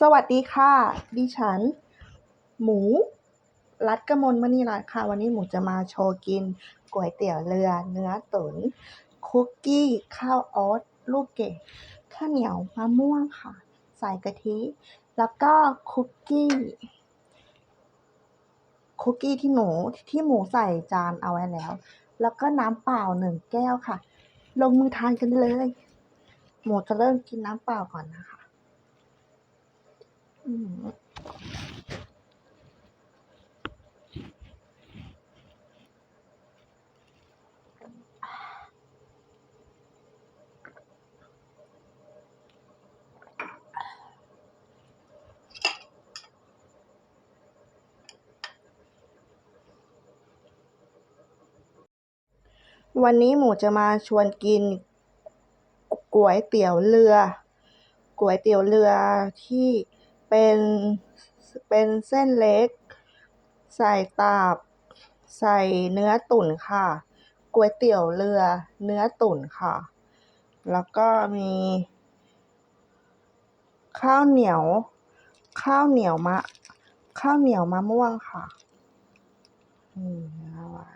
สวัสดีค่ะ ดิฉัน หมู รัตกมลมณีรัตน์ค่ะ วันนี้หมูจะมาโชว์กินก๋วยเตี๋ยวเรือ เนื้อตุ๋นคุกกี้ ข้าวโอ๊ตลูกเกดข้าวเหนียวมะม่วงค่ะ ใส่กะทิ แล้วก็คุกกี้ คุกกี้ที่หนูที่หมูใส่จานเอาไว้แล้ว แล้วก็น้ำเปล่าหนึ่งแก้วค่ะ ลงมือทานกันเลย หมูจะเริ่มกินน้ำเปล่าก่อนนะคะ วันนี้หมูจะมาชวนกินก๋วยเตี๋ยวเรือก๋วยเตี๋ยวเรือที่ เป็นเป็นเส้นเล็ก ใส่ตับ ใส่เนื้อตุ๋นค่ะก๋วยเตี๋ยวเรือเนื้อตุ๋นค่ะ แล้วก็มี ข้าวเหนียว ข้าวเหนียวมะ ข้าวเหนียวมะม่วงค่ะนี่เอาไว้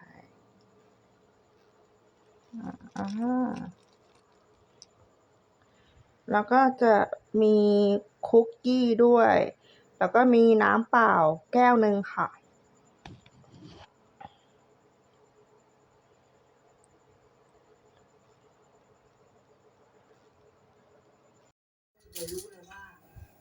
อ่า แล้วก็จะมีคุกกี้ด้วย แล้วก็มีน้ำเปล่าแก้วหนึ่งค่ะเดี๋ยวรู้เลยว่า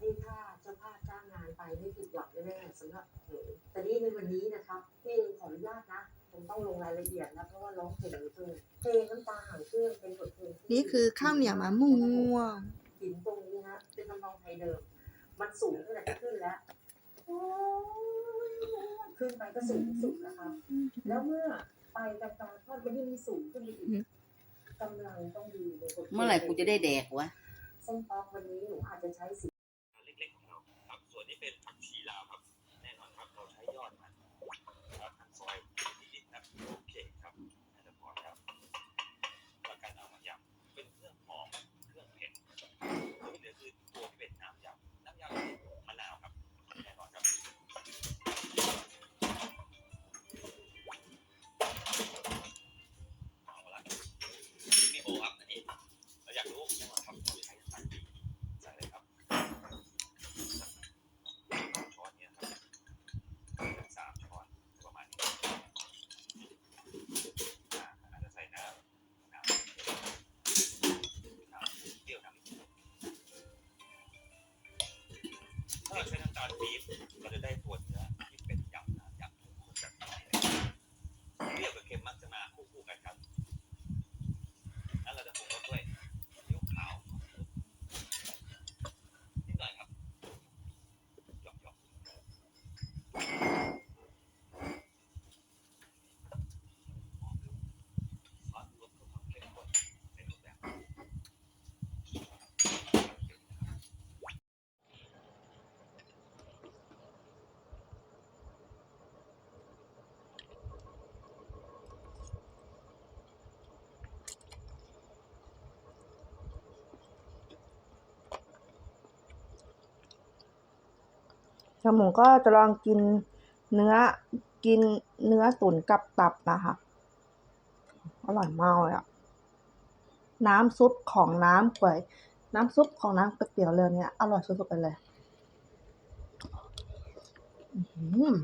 นี่ถ้าเจ้าภาพจ้างงานไปไม่ผิดหวังแน่ๆสำหรับหนูแต่นี่ในวันนี้นะครับพี่ขออนุญาตนะผมต้องลงรายละเอียดนะเพราะว่าร้องเพลงเหลือเกินเพลงน้ำตาหางเครื่องเป็นบทเพลงที่ นี่คือข้าวเหนียวมะม่วง หินตรงนี้นะเป็นทำนองไทยเดิม มันสูงเท่าไหร่ก็ขึ้นแล้วโอ้ยขึ้นไปก็สูงที่สุดนะครับแล้วเมื่อไปกลางๆทอดก็ยิ่งสูงขึ้นไปอีอืกมกำลังต้องดีในบทพลงเมื่อไหร่กูจะได้แดกวะส้มป๊อกวันนี้หนูอาจจะใช้สีเล็กๆของเราครับส่วนนี้เป็นผัก การาใช้น้ำตาลปี๊บเราจะได้ตัวเนื้อที่เป็นยำน้ำยำข้นแบบนี้เลยเปรี้ยวกับเค็มมักจะมาคู่ๆกันครับแล้วเราจะปรุงรสด้วยซีอิ๊วขาวนิดหน่อยครับ หยอกหยอกซอสรสของความเข้มข้นในรูปแบบ สมูก็จะลองกินเนื้อกินเนื้อตุ๋นกับตับนะคะอร่อยมากเลยอะน้ำซุปของน้ำก๋วย น้ำซุปของน้ำก๋วยเตี๋ยวเรือเนี่ยอร่อยสุดๆไปเลย อืม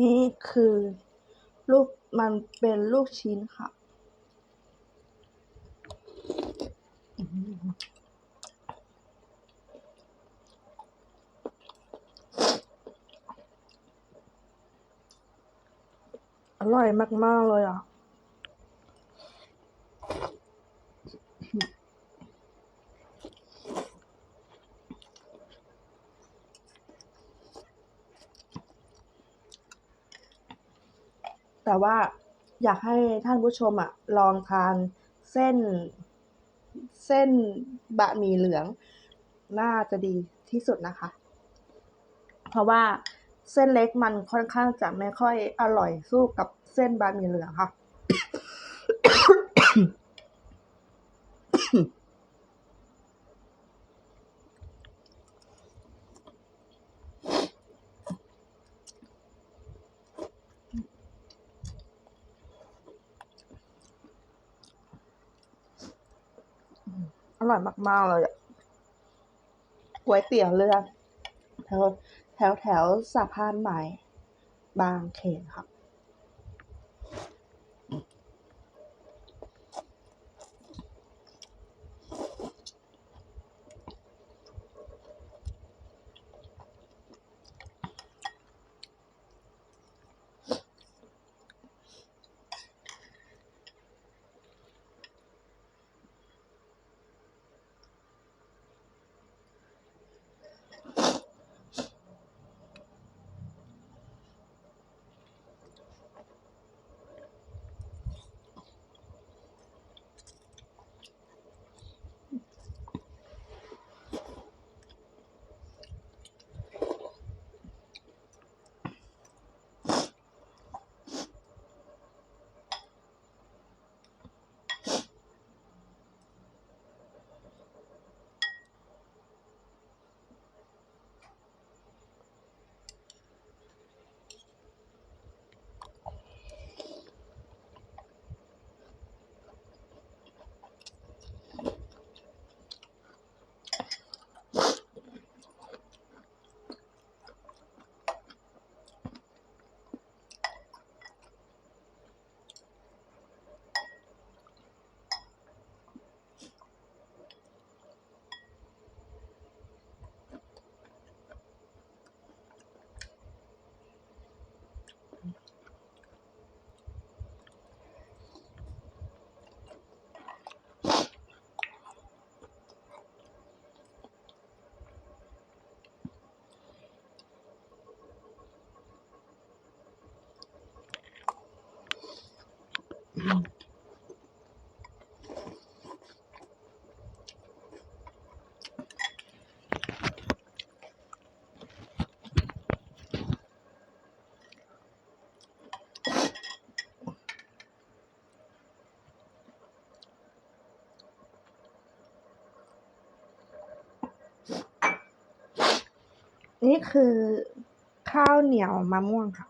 นี่คือลูกมันเป็นลูกชิ้นค่ะ อร่อยมาก ๆ เลยอะ ว่าอยากให้ท่านผู้ชมอะลองทานเส้น เส้นบะหมี่เหลือง น่าจะดีที่สุดนะคะ เพราะว่าเส้นเล็กมันค่อนข้างจะไม่ค่อยอร่อยสู้กับเส้นบะหมี่เหลืองค่ะ อ ร่อยมาก ๆ เลยก๋วยเตี๋ยวเรือแถวแถวแถวสะพานใหม่ บางเขนครับ นี่คือข้าวเหนียวมะม่วงค่ะ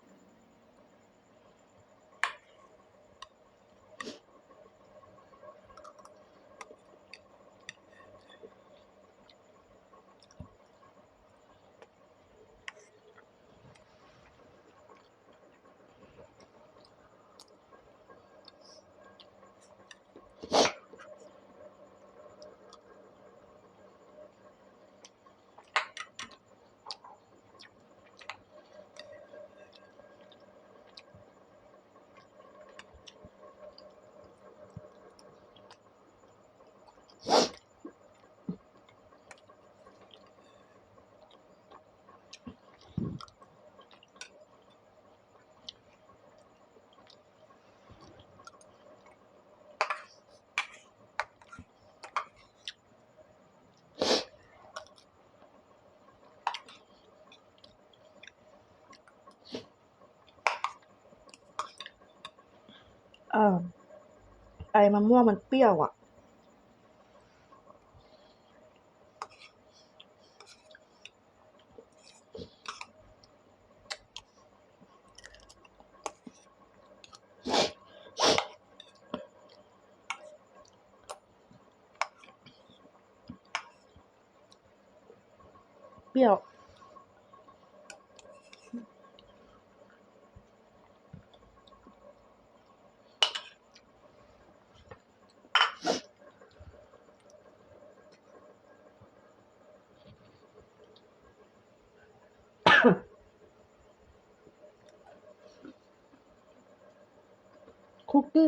ออไอ้มะม่วงมันเปรี้ยวอะ เปรี้ยว คุกกี้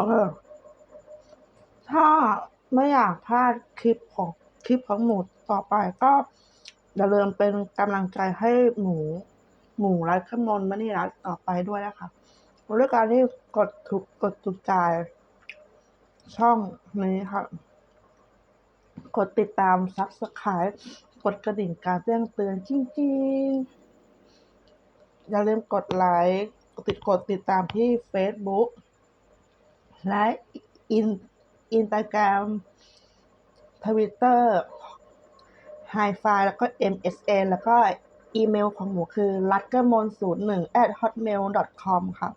เออ ถ้าไม่อยากพลาดคลิปของคลิปของหมูต่อไปก็อย่าลืมเป็นกำลังใจให้หมูหมูรัดขมนมณีรัตน์ต่อไปด้วยนะคะด้วยการที่กดถูกกดถูกใจช่องนี้ค่ะ กดติดตามซับสไคร b ์กดกระดิ่งการแจ้งเตือนจริงๆ อย่าลืมกดไลค์กดติดกดติดตามที่ Facebook และอินอินสตาแกรม ทวิตเตอร์ ไฮไฟแล้วก็ MSN แล้วก็อีเมลของหมูคือรัดกมลศูนย์หนึ่ง at hotmail com ค่ะ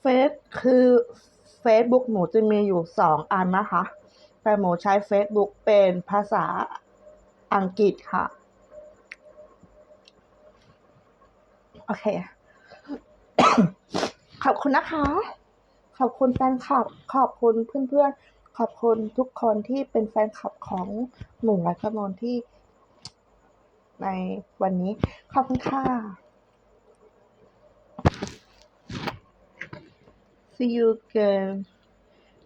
เฟซคือ Facebook หมูจะมีอยู่สองอันนะคะ แต่หมูใช้ Facebook เป็นภาษาอังกฤษค่ะ โอเค ขอบคุณนะคะ ขอบคุณแฟนคลับ ขอบคุณเพื่อนๆ ขอบคุณทุกคนที่เป็นแฟนคลับของหนุ่มรักมนที่ในวันนี้ ขอบคุณค่ะ see you again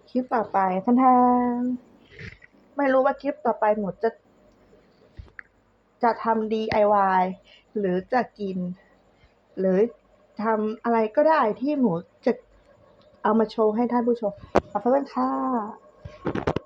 คลิปต่อไปท่านทาไม่รู้ว่าคลิปต่อไปหนูจะ จะทำ DIY หรือจะกิน หรือทำอะไรก็ได้ที่หนูจะเอามาโชว์ให้ท่านผู้ชมขอบคุณค่ะ